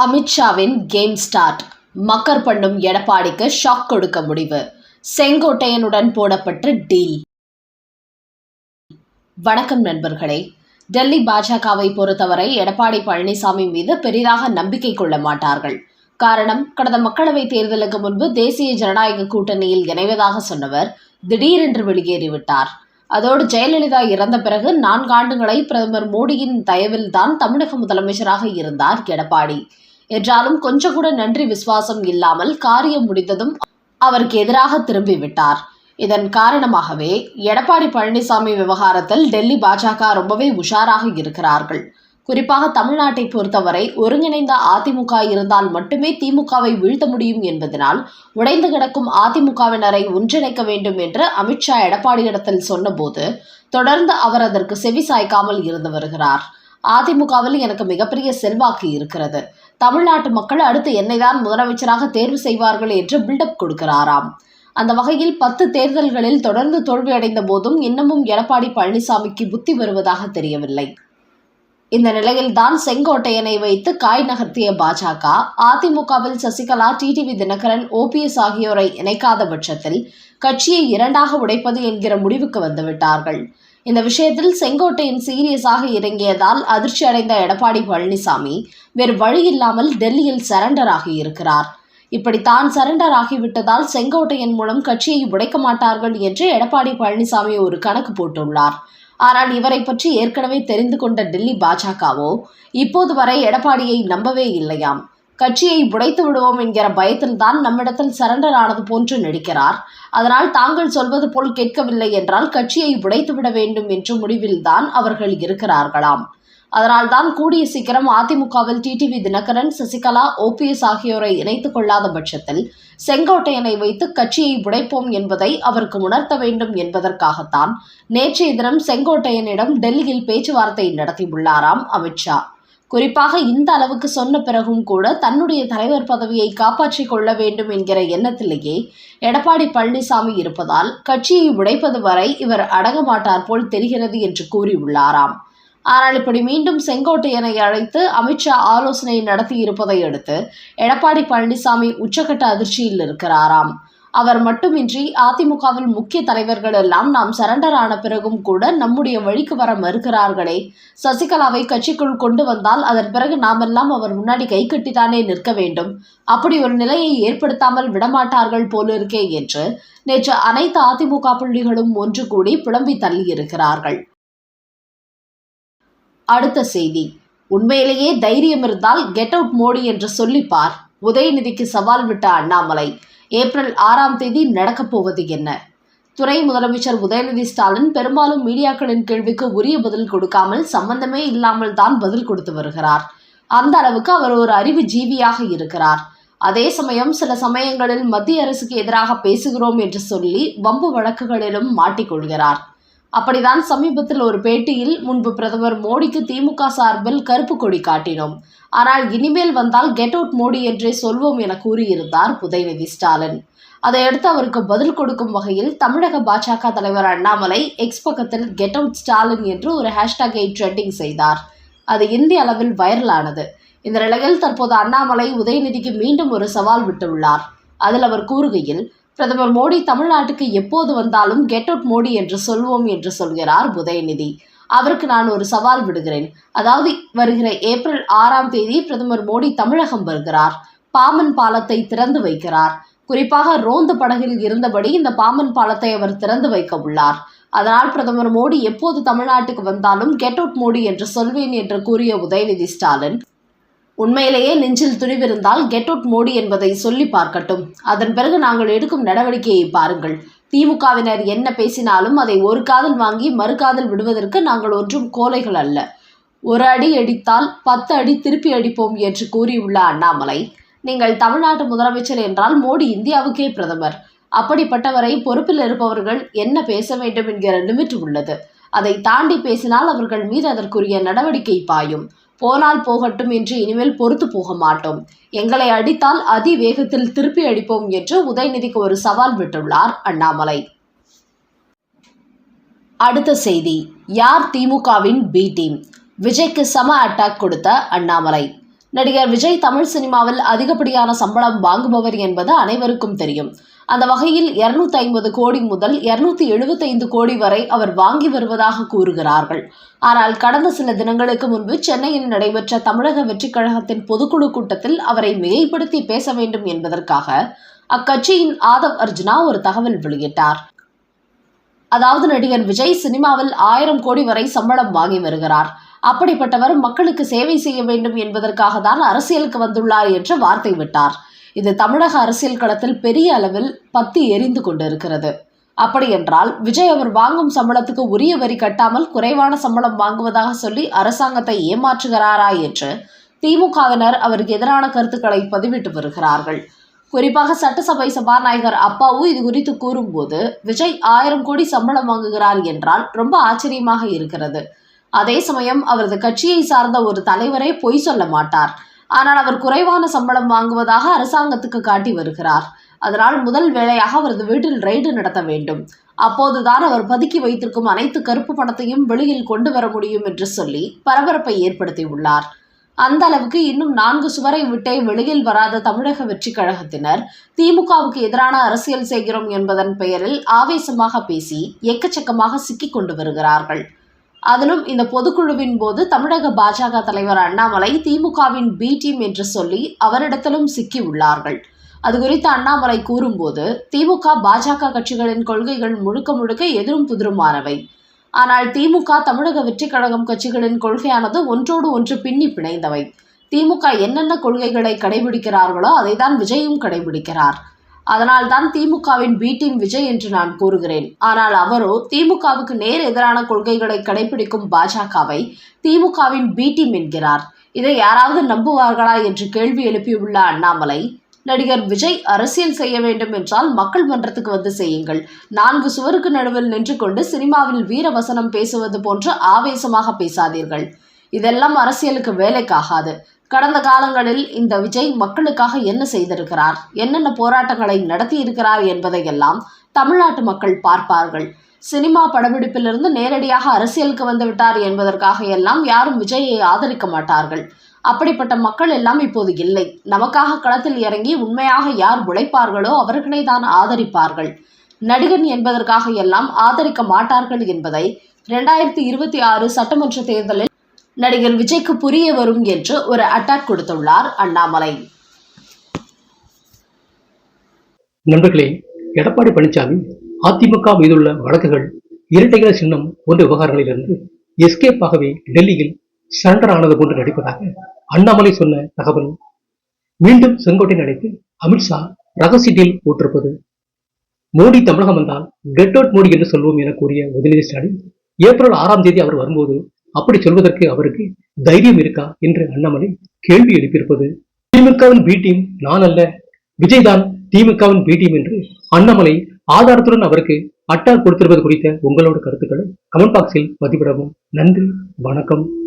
அமித்ஷாவின் game start மக்கர் பண்ணும் எடப்பாடிக்கு shock கொடுக்க முடிவு. செங்கோட்டையனுடன் போடப்பட்ட டீல் வணக்கம் நண்பர்களே. டெல்லி பாஜகவை பொறுத்தவரை எடப்பாடி பழனிசாமி மீது பெரிதாக நம்பிக்கை கொள்ள மாட்டார்கள். காரணம் கடந்த மக்களவைத் தேர்தலுக்கு முன்பு தேசிய ஜனநாயக கூட்டணியில் இணைவதாக சொன்னவர் திடீரென்று வெளியேறிவிட்டார். அதோடு ஜெயலலிதா இறந்த பிறகு நான்காண்டுகளை பிரதமர் மோடியின் தயவில்தான் தமிழக முதலமைச்சராக இருந்தார் எடப்பாடி. என்றாலும் கொஞ்சம் கூட நன்றி விசுவாசம் இல்லாமல் காரியம் முடிந்ததும் அவருக்கு எதிராக திரும்பிவிட்டார் இதன் காரணமாகவே எடப்பாடி பழனிசாமி விவகாரத்தில் டெல்லி பாஜக ரொம்பவே உஷாராக இருக்கிறார்கள். குறிப்பாக தமிழ்நாட்டை பொறுத்தவரை ஒருங்கிணைந்த அதிமுக இருந்தால் மட்டுமே திமுகவை வீழ்த்த முடியும் என்பதனால் உடைந்து கிடக்கும் அதிமுகவினரை ஒன்றிணைக்க வேண்டும் என்று அமித்ஷா எடப்பாடியிடத்தில் சொன்னபோது தொடர்ந்து அவர் அதற்கு செவி சாய்க்காமல் இருந்து வருகிறார். அதிமுகவில் எனக்கு மிகப்பெரிய செல்வாக்கு இருக்கிறது. தமிழ்நாட்டு மக்கள் அடுத்து என்னைதான் முதலமைச்சராக தேர்வு செய்வார்கள் என்று பில்டப் கொடுக்கிறாராம். அந்த வகையில் பத்து தேர்தல்களில் தொடர்ந்து தோல்வியடைந்த போதும் இன்னமும் எடப்பாடி பழனிசாமிக்கு புத்தி வருவதாக தெரியவில்லை. இந்த நிலையில்தான் செங்கோட்டையனை வைத்து காய் நகர்த்திய பாஜக அதிமுகவில் சசிகலா டிடிவி தினகரன் ஓபிஎஸ் ஆகியோரை இணைக்காத பட்சத்தில் கட்சியை இரண்டாக உடைப்பது என்கிற முடிவுக்கு வந்துவிட்டார்கள். இந்த விஷயத்தில் செங்கோட்டையின் சீரியஸாக இறங்கியதால் அதிர்ச்சி அடைந்த எடப்பாடி பழனிசாமி வேறு வழி இல்லாமல் டெல்லியில் சரண்டர் இருக்கிறார். இப்படி தான் சரண்டர் ஆகிவிட்டதால் செங்கோட்டையின் மூலம் கட்சியை உடைக்க மாட்டார்கள் என்று எடப்பாடி பழனிசாமி ஒரு கணக்கு போட்டுள்ளார். ஆனால் இவரை பற்றி ஏற்கனவே தெரிந்து கொண்ட டெல்லி பாஜகவோ இப்போது வரை எடப்பாடியை நம்பவே இல்லையாம். கட்சியை உடைத்து விடுவோம் என்கிற பயத்தில்தான் நம்மிடத்தில் சரண்டர் ஆனது போன்று நடிக்கிறார். அதனால் தாங்கள் சொல்வது போல் கேட்கவில்லை என்றால் கட்சியை உடைத்து விட வேண்டும் என்ற முடிவில்தான் அவர்கள் இருக்கிறார்களாம். அதனால்தான் கூடிய சீக்கிரம் அதிமுகவில் டிடிவி தினகரன் சசிகலா ஓபிஎஸ் ஆகியோரை இணைத்துக் கொள்ளாத பட்சத்தில் செங்கோட்டையனை வைத்து கட்சியை உடைப்போம் என்பதை அவருக்கு உணர்த்த வேண்டும் என்பதற்காகத்தான் நேற்றைய தினம் செங்கோட்டையனிடம் டெல்லியில் பேச்சுவார்த்தை நடத்தியுள்ளாராம் அமித்ஷா குறிப்பாக இந்த அளவுக்கு சொன்ன பிறகும் கூட தன்னுடைய தலைவர் பதவியை காப்பாற்றிக் கொள்ள வேண்டும் என்கிற எண்ணத்திலேயே எடப்பாடி பழனிசாமி இருப்பதால் கட்சியை உடைப்பது வரை இவர் அடங்க மாட்டார் போல் தெரிகிறது என்று கூறியுள்ளாராம். ஆனால் இப்படி மீண்டும் செங்கோட்டையனை அழைத்து அமித்ஷா ஆலோசனை நடத்தி இருப்பதை அடுத்து எடப்பாடி பழனிசாமி உச்சக்கட்ட அதிர்ச்சியில் இருக்கிறாராம். அவர் மட்டுமின்றி அதிமுகவில் முக்கிய தலைவர்கள் எல்லாம் நாம் சரண்டர் ஆன பிறகும் கூட நம்முடைய வழிக்கு வர மறுக்கிறார்களே. சசிகலாவை கட்சிக்குள் கொண்டு வந்தால் அதன் பிறகு நாமெல்லாம் அவர் முன்னாடி கை கட்டித்தானே நிற்க வேண்டும். அப்படி ஒரு நிலையை ஏற்படுத்தாமல் விடமாட்டார்கள் போலிருக்கே என்று நேற்று அனைத்து அதிமுக புள்ளிகளும் ஒன்று கூடி புலம்பி தள்ளியிருக்கிறார்கள். அடுத்த செய்தி. உண்மையிலேயே தைரியம் இருந்தால் கெட் அவுட் மோடி என்று சொல்லிப்பார். உதயநிதிக்கு சவால் விட்ட அண்ணாமலை. ஏப்ரல் ஆறாம் தேதி நடக்கப் போவது என்ன? துறை முதலமைச்சர் உதயநிதி ஸ்டாலின் பெரும்பாலும் மீடியாக்களின் கேள்விக்கு உரிய பதில் கொடுக்காமல் சம்பந்தமே இல்லாமல் தான் பதில் கொடுத்து வருகிறார். அந்த அளவுக்கு அவர் ஒரு அறிவு ஜீவியாக இருக்கிறார். அதே சமயம் சில சமயங்களில் மத்திய அரசுக்கு எதிராக பேசுகிறோம் என்று சொல்லி வம்பு வழக்குகளிலும் மாட்டிக்கொள்கிறார். அப்படிதான் சமீபத்தில் ஒரு பேட்டியில் முன்பு பிரதமர் மோடிக்கு திமுக சார்பில் கருப்பு கொடி காட்டினோம். ஆனால் இனிமேல் வந்தால் கெட் அவுட் மோடி என்றே சொல்வோம் என கூறியிருந்தார் உதயநிதி ஸ்டாலின். அதையடுத்து அவருக்கு பதில் கொடுக்கும் வகையில் தமிழக பாஜக தலைவர் அண்ணாமலை எக்ஸ் பக்கத்தில் கெட் அவுட் ஸ்டாலின் என்று ஒரு ஹேஷ்டாகை ட்ரெண்டிங் செய்தார். அது இந்திய அளவில் வைரலானது. இந்த நிலையில் தற்போது அண்ணாமலை உதயநிதிக்கு மீண்டும் ஒரு சவால் விட்டுள்ளார். அதில் அவர் கூறுகையில் பிரதமர் மோடி தமிழ்நாட்டுக்கு எப்போது வந்தாலும் கெட் அவுட் மோடி என்று சொல்வோம் என்று சொல்கிறார் உதயநிதி. அவருக்கு நான் ஒரு சவால் விடுகிறேன். அதாவது வருகிற ஏப்ரல் ஆறாம் தேதி பிரதமர் மோடி தமிழகம் வருகிறார். பாமன் பாலத்தை திறந்து வைக்கிறார். குறிப்பாக ரோந்து படகில் இருந்தபடி இந்த பாமன் பாலத்தை அவர் திறந்து வைக்க உள்ளார். அதனால் பிரதமர் மோடி எப்போது தமிழ்நாட்டுக்கு வந்தாலும் கெட் அவுட் மோடி என்று சொல்வேன் என்று கூறிய உதயநிதி ஸ்டாலின் உண்மையிலேயே நெஞ்சில் துணிவிருந்தால் கெட் அவுட் மோடி என்பதை சொல்லி பார்க்கட்டும். அதன் பிறகு நாங்கள் எடுக்கும் நடவடிக்கையை பாருங்கள். திமுகவினர் என்ன பேசினாலும் அதை ஒரு காதல் வாங்கி மறு காதல் விடுவதற்கு நாங்கள் ஒன்றும் கோலைகள் அல்ல. ஒரு அடி அடித்தால் பத்து அடி திருப்பி அடிப்போம் என்று கூறியுள்ள அண்ணாமலை நீங்கள் தமிழ்நாட்டு முதலமைச்சர் என்றால் மோடி இந்தியாவுக்கே பிரதமர். அப்படிப்பட்டவரை பொறுப்பில் இருப்பவர்கள் என்ன பேச வேண்டும் என்கிற லிமிட் உள்ளது. அதை தாண்டி பேசினால் அவர்கள் மீது அதற்குரிய நடவடிக்கை பாயும். போனால் போகட்டும் என்று இனிமேல் பொறுத்து போக மாட்டோம். எங்களை அடித்தால் அதி வேகத்தில் திருப்பி அடிப்போம் என்று உதயநிதிக்கு ஒரு சவால் விட்டுள்ளார் அண்ணாமலை. அடுத்த செய்தி. யார் திமுகவின் பி டீம் விஜய்க்கு சம அட்டாக் கொடுத்த அண்ணாமலை. நடிகர் விஜய் தமிழ் சினிமாவில் அதிகப்படியான சம்பளம் வாங்குபவர் என்பது அனைவருக்கும் தெரியும். அந்த வகையில் 250 ஐம்பது கோடி முதல் 275 எழுபத்தைந்து கோடி வரை அவர் வாங்கி வருவதாக கூறுகிறார்கள். ஆனால் கடந்த சில தினங்களுக்கு முன்பு சென்னையில் நடைபெற்ற தமிழக வெற்றிக் கழகத்தின் பொதுக்குழு கூட்டத்தில் அவரை மிகைப்படுத்தி பேச வேண்டும் என்பதற்காக அக்கட்சியின் ஆதவ் அர்ஜுனா ஒரு தகவல் வெளியிட்டார். அதாவது நடிகர் விஜய் சினிமாவில் ஆயிரம் கோடி வரை சம்பளம் வாங்கி வருகிறார். அப்படிப்பட்டவர் மக்களுக்கு சேவை செய்ய வேண்டும் என்பதற்காக தான் அரசியலுக்கு வந்துள்ளார் என்று வார்த்தை விட்டார். இது தமிழக அரசியல் களத்தில் பெரிய அளவில் பத்தி எரிந்து கொண்டிருக்கிறது. அப்படியென்றால் விஜய் அவர் வாங்கும் சம்பளத்துக்கு உரிய வரி கட்டாமல் குறைவான சம்பளம் வாங்குவதாக சொல்லி அரசாங்கத்தை ஏமாற்றுகிறாரா என்று திமுகவினர் அவருக்கு எதிரான கருத்துக்களை பதிவிட்டு வருகிறார்கள். குறிப்பாக சட்டசபை சபாநாயகர் அப்பாவு இது குறித்து கூறும்போது விஜய் ஆயிரம் கோடி சம்பளம் வாங்குகிறார் என்றால் ரொம்ப ஆச்சரியமாக இருக்கிறது. அதே சமயம் அவரது கட்சியை சார்ந்த ஒரு தலைவரே பொய் சொல்ல மாட்டார். ஆனால் அவர் குறைவான சம்பளம் வாங்குவதாக அரசாங்கத்துக்கு காட்டி வருகிறார். அதனால் முதல் வேளையாக அவரது வீட்டில் ரெய்டு நடத்த வேண்டும். அப்போதுதான் அவர் பதுக்கி வைத்திருக்கும் அனைத்து கருப்பு பணத்தையும் வெளியில் கொண்டு வர முடியும் என்று சொல்லி பரபரப்பை ஏற்படுத்தியுள்ளார் அந்த அளவுக்கு இன்னும் நான்கு சுவரை விட்டே வெளியில் வராத தமிழக வெற்றி கழகத்தினர் திமுகவுக்கு எதிரான அரசியல் செய்கிறோம் என்பதன் பெயரில் ஆவேசமாக பேசி எக்கச்சக்கமாக சிக்கிக் கொண்டு வருகிறார்கள். அதிலும் இந்த பொதுக்குழுவின் போது தமிழக பாஜக தலைவர் அண்ணாமலை திமுகவின் பி டீம் என்று சொல்லி அவரிடத்திலும் சிக்கி உள்ளார்கள். அது குறித்து அண்ணாமலை கூறும்போது திமுக பாஜக கட்சிகளின் கொள்கைகள் முழுக்க முழுக்க எதிரும் புதிருமானவை. ஆனால் திமுக தமிழக வெற்றிக் கழகம் கட்சிகளின் கொள்கையானது ஒன்றோடு ஒன்று பின்னி பிணைந்தவை. திமுக என்னென்ன கொள்கைகளை கடைபிடிக்கிறார்களோ அதைதான் விஜயும் கடைபிடிக்கிறார். அதனால்தான் திமுகவின் வீட்டின் விஜய் என்று நான் கூறுகிறேன். ஆனால் அவரோ திமுகவுக்கு நேர் எதிரான கொள்கைகளை கடைபிடிக்கும் பாஜகவை திமுகவின் பி டீம் என்கிறார். இதை யாராவது நம்புவார்களா என்று கேள்வி எழுப்பியுள்ள அண்ணாமலை நடிகர் விஜய் அரசியல் செய்ய வேண்டும் என்றால் மக்கள் மன்றத்துக்கு வந்து செய்யுங்கள். நான்கு சுவருக்கு நடுவில் நின்று கொண்டு சினிமாவில் வீரவசனம் பேசுவது போன்று ஆவேசமாக பேசாதீர்கள். இதெல்லாம் அரசியலுக்கு வேலைக்காகாது. கடந்த காலங்களில் இந்த விஜய் மக்களுக்காக என்ன செய்திருக்கிறார்? என்னென்ன போராட்டங்களை நடத்தியிருக்கிறார் என்பதையெல்லாம் தமிழ்நாட்டு மக்கள் பார்ப்பார்கள். சினிமா படப்பிடிப்பிலிருந்து நேரடியாக அரசியலுக்கு வந்துவிட்டார் என்பதற்காக எல்லாம் யாரும் விஜயை ஆதரிக்க மாட்டார்கள். அப்படிப்பட்ட மக்கள் எல்லாம் இப்போது இல்லை. நமக்காக களத்தில் இறங்கி உண்மையாக யார் உழைப்பார்களோ அவர்களை தான் ஆதரிப்பார்கள். நடிகன் என்பதற்காக எல்லாம் ஆதரிக்க மாட்டார்கள் என்பதை இரண்டாயிரத்தி இருபத்தி ஆறு சட்டமன்ற தேர்தலில் நடிகர் விஜய்க்கு புரிய வரும் என்று ஒரு அட்டாக் கொடுத்துள்ளார் அண்ணாமலை. நண்பர்களே எடப்பாடி பழனிசாமி அதிமுக மீதுள்ள வழக்குகள் இரட்டைகள சின்னம் போன்ற விவகாரங்களிலிருந்து எஸ்கேப் ஆகவே டெல்லியில் சரண்டர் ஆனது போன்று நடிப்பதாக அண்ணாமலை சொன்ன தகவல். மீண்டும் செங்கோட்டை அழைத்து அமித்ஷா ரகசிய டீல் போட்டிருப்பது. மோடி தமிழகம் வந்தால் கெட் அவுட் மோடி என்று சொல்வோம் என கூறிய உதயநிதி ஸ்டாலின் ஏப்ரல் ஆறாம் தேதி அவர் வரும்போது அப்படி சொல்வதற்கு அவருக்கு தைரியம் இருக்கா என்று அண்ணாமலை கேள்வி எழுப்பியிருப்பது திமுகவின் பி டீம் நான் அல்ல விஜய் தான் திமுகவின் பி டீம் என்று அண்ணாமலை ஆதாரத்துடன் அவருக்கு அட்டா கொடுத்திருப்பது குறித்த உங்களோட கருத்துக்களை கமெண்ட் பாக்ஸில் பதிவிடவும். நன்றி வணக்கம்.